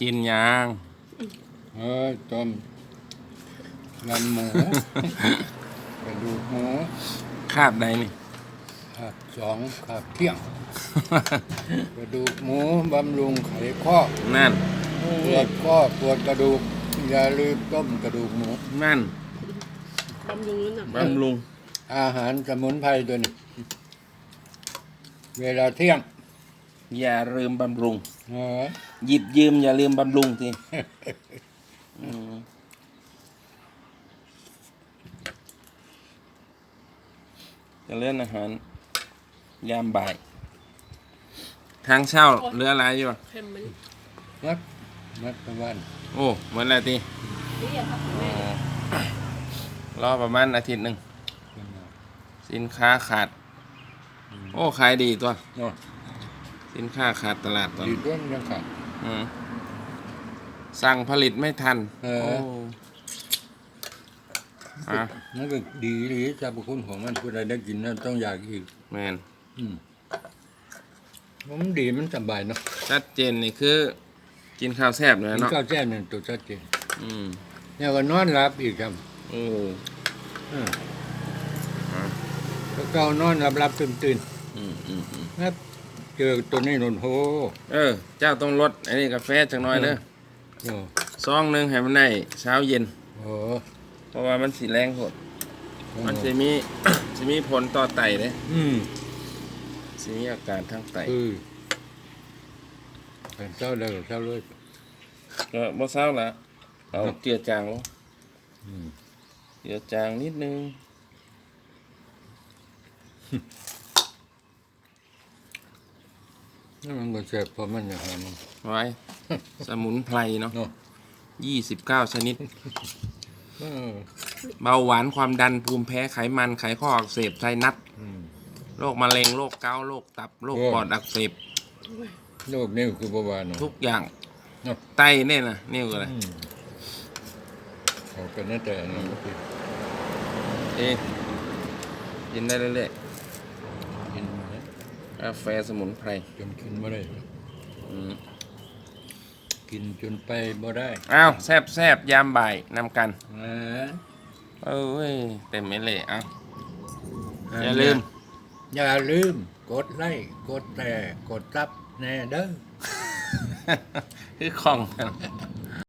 กินยางเอ้ยต้มมันหมูกระดูกหมูคาบใดนี่ขาบสองขาบเที่ยงกระดูกหมูบำรุงไขข้อนั่นปวดข้อปวดกระดูก อย่าลืมต้มกระดูกหมูนั่นบำรุงน้ำหนักบำรุง อาหารสมุนไพรตัวนี้เวลาเที่ยง อย่าลืมบำรุงเออ หยิบยืมอย่าลืมบำรุงทีจะเลื่อนอาหาร ยามบ่าย ทางเช่าเหลืออะไรอยู่เค็มมันนัดนัดประวันโอ้เหมือนอะไรทีนี่อย่าทับแม่รอประมาณอาทิตย์หนึ่ง สินค้าขาด โอ้ ขายดีตัว สินค้าขาดตลาดตัวดีด้วยยังขาด สั่งผลิตไม่ทันเออ โอ้อะนั่นก็ดีหรือสรรพคุณของมันผู้ใดได้กินนั่นต้องอยากอีก แมนอืมมันดีมันสบายเนาะชัดเจนนี่คือ กินข้าวแซ่บเลยมันเนาะข้าวแจ้นั่นตัวชัดเจนอืมเนี่ยก็นอนหลับอีกครับโอ้อืมอะแล้วก็นอนหลับหลับตื่นตื่นอืมอืมอืมๆครับ เจอตัวนี้นนโหเออ เจ้าต้องลดอันนี้กาแฟจังน้อยเด้อโอ้ซองหนึ่งให้มันได้เช้าเย็น โหเพราะว่ามันสีแรงโหดมันจะมี จะมีผลต่อไตเด้อืมจะมีอาการทางไตคือเป็นเจ้าเลยเจ้าเลย ก็บ่เศร้าละเอาเจือจางลงอืม เจือจางนิดนึง นี่มันก็เจ็บเพราะมันอย่างนั้น ไว้ สมุนไพรเนาะเนาะยี่สิบเก้าชนิด เออเบาหวานความดันภูมิแพ้ไขมันไขข้ออักเสบไซนัสอืม โรคมะเร็งโรคเกาต์โรคตับโรคโอ้ ปอดอักเสบโรคนิ้วคือประวานเนาะ ทุกอย่างเนาะไตเนี่ยนะนี่ก็เลยอืมเขาเป็นนั่นแต่อันนั้นก็คือเอ๊ะกินได้เรื่อยกินนะๆ กาแฟสมุนไพรจนกินไม่ได้อืมกินจนไปบ่ได้อ้าวแซบแซบๆยามบ่ายนำกันนะเอ้ยเต็มไม่เลยอ้าวอย่าลืม อย่าลืม กดไลค์กดแต่กดซับแน่เด้อคือของกัน